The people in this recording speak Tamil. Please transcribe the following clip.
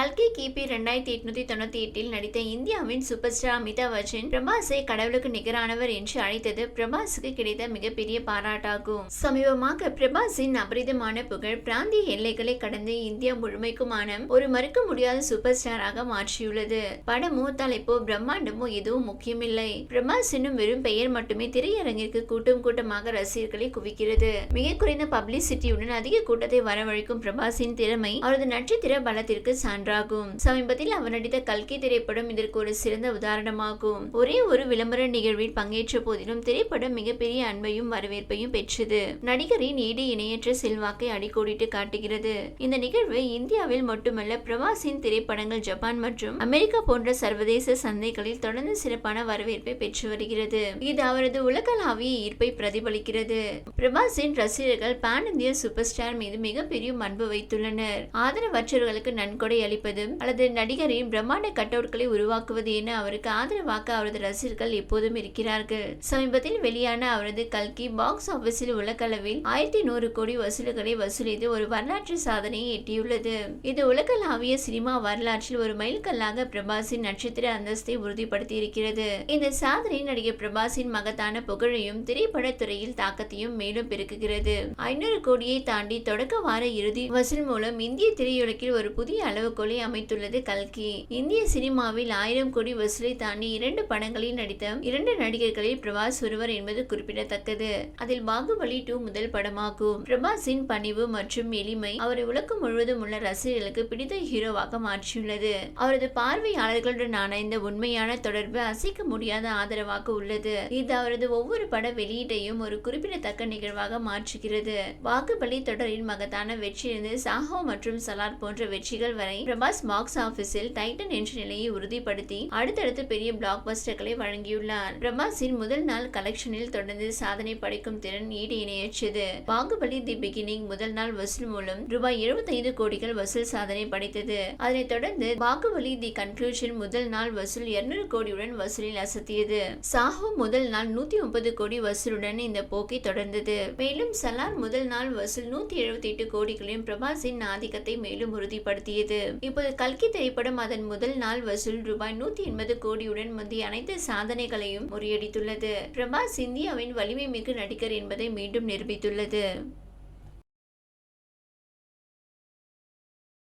கல்கி கிபி ரெண்டாயிரத்தி எட்நூத்தி தொண்ணூத்தி எட்டில் நடித்த இந்தியாவின் சூப்பர் ஸ்டார் அமிதாப் பச்சன் பிரபாஸை கடவுளுக்கு நிகரானவர் என்று அழைத்தது பிரபாஸுக்கு கிடைத்த மிகப்பெரிய பாராட்டாகும். சமீபமாக பிரபாஸின் அபரிதமான புகழ் பிராந்திய எல்லைகளை கடந்து இந்தியா முழுமைக்குமான ஒரு மறுக்க முடியாத சூப்பர் ஸ்டாராக மாற்றியுள்ளது. படமோ தலைப்போ பிரம்மாண்டமோ எதுவும் முக்கியமில்லை. பிரபாஸ் என்னும் வெறும் பெயர் மட்டுமே திரையரங்கிற்கு கூட்டம் கூட்டமாக ரசிகர்களை குவிக்கிறது. மிக குறைந்த பப்ளிசிட்டியுடன் அதிக கூட்டத்தை வரவழைக்கும் பிரபாஸின் திறமை அவரது நட்சத்திர பலத்திற்கு சான்று ஒன்றாகும் சமீபத்தில் அவர் நடித்த கல்கி திரைப்படம் இதற்கு ஒரு சிறந்த உதாரணமாகும். ஒரே ஒரு விளம்பர நிகழ்வில் பங்கேற்ற போதிலும் திரைப்படம் மிகப்பெரிய அன்பையும் வரவேற்பையும் பெற்றது. நடிகரின் ஈடு இணையற்ற செல்வாக்கை அடிக்கோடிட்டு காட்டுகிறது. இந்த நிகழ்வு இந்தியாவில் மட்டுமல்ல பிரவாசின் திரைப்படங்கள் ஜப்பான் மற்றும் அமெரிக்கா போன்ற சர்வதேச சந்தைகளில் தொடர்ந்து சிறப்பான வரவேற்பை பெற்று வருகிறது. இது அவரது உலகளாவிய ஈர்ப்பை பிரதிபலிக்கிறது. பிரபாஸின் ரசிகர்கள் பான் இந்திய சூப்பர் ஸ்டார் மீது மிகப்பெரிய அன்பு வைத்துள்ளனர். ஆதரவற்றவர்களுக்கு நன்கொடை அளிப்பது அல்லது நடிகரின் பிரம்மாண்ட கட்டவுட்களை உருவாக்குவது என அவருக்கு ஆதரவாக்க அவரது ரசிகர்கள் எப்போதும் இருக்கிறார்கள். சமீபத்தில் வெளியான அவரது கல்கி பாக்ஸ் ஆபீஸில் உலகளவில் ஆயிரத்தி நூறு கோடி வசூல்களை வசூலித்து ஒரு வரலாற்று சாதனையை எட்டியுள்ளது. இது உலகளாவிய சினிமா வரலாற்றில் ஒரு மைல்கல்லாக பிரபாஸின் நட்சத்திர அந்தஸ்தை உறுதிப்படுத்தி இருக்கிறது இந்த சாதனை நடிகர் பிரபாஸின் மகத்தான புகழையும் திரைப்படத்துறையில் தாக்கத்தையும் மேலும் பெருக்குகிறது. ஐநூறு கோடியை தாண்டி தொடக்க வார இறுதி வசூல் மூலம் இந்திய திரையுலகில் ஒரு புதிய அளவுக்குள் படங்களை அமைத்துள்ளது கல்கி. இந்திய சினிமாவில் ஆயிரம் கோடி வசூலை தாண்டி இரண்டு படங்களில் நடித்த இரண்டு நடிகர்களில் பிரபாஸ் ஒருவர் என்பது குறிப்பிடத்தக்கது. அதில் பாகுபலி டூ முதல் படமாகும். பிரபாஸின் பணிவு மற்றும் எளிமை அவரை உலகம் முழுவதும் உள்ள ரசிகர்களுக்கு பிடித்த ஹீரோவாக மாற்றியுள்ளது. அவரது பார்வையாளர்களுடனான இந்த உண்மையான தொடர்பு அசைக்க முடியாத ஆதரவாக உள்ளது. இது அவரது ஒவ்வொரு பட வெளியீட்டையும் ஒரு குறிப்பிடத்தக்க நிகழ்வாக மாற்றுகிறது. பாகுபலி தொடரின் மகத்தான வெற்றியிலிருந்து சாஹோ மற்றும் சலார் போன்ற வெற்றிகள் வரை பிரபாஸ் பாக்ஸ் ஆபீஸில் டைட்டன் என்ற நிலையை உறுதிப்படுத்தி அடுத்தடுத்து பெரிய பிளாக் பஸ்டர்களை வழங்கியுள்ளார். பிரபாஸின் முதல் நாள் கலெக்ஷனில் தொடர்ந்து சாதனை படைக்கும் திறன் ஈடு இணையற்றது பாகுபலி தி பிகினிங் முதல் நாள் வசூல் மூலம் ரூபாய் 75 கோடிகள் வசூல் சாதனை படைத்தது. அதனைத் தொடர்ந்து பாகுபலி தி கன்க்ளூஷன் முதல் நாள் வசூல் 200 கோடியுடன் வசூலில் அசத்தியது. சாஹோ முதல் நாள் 130 கோடி வசூலுடன் இந்த போக்கை தொடர்ந்தது. மேலும் சலார் முதல் நாள் வசூல் 178 கோடிகளையும் பிரபாஸின் ஆதிக்கத்தை மேலும் உறுதிப்படுத்தியது. இப்போது கல்கி திரைப்படம் அதன் முதல் நாள் வசூல் ரூபாய் நூத்தி எண்பது கோடியுடன் முந்தைய அனைத்து சாதனைகளையும் முறியடித்துள்ளது. பிரபாஸ் இந்தியாவின் வலிமை மிகு நடிகர் என்பதை மீண்டும் நிரூபித்துள்ளது.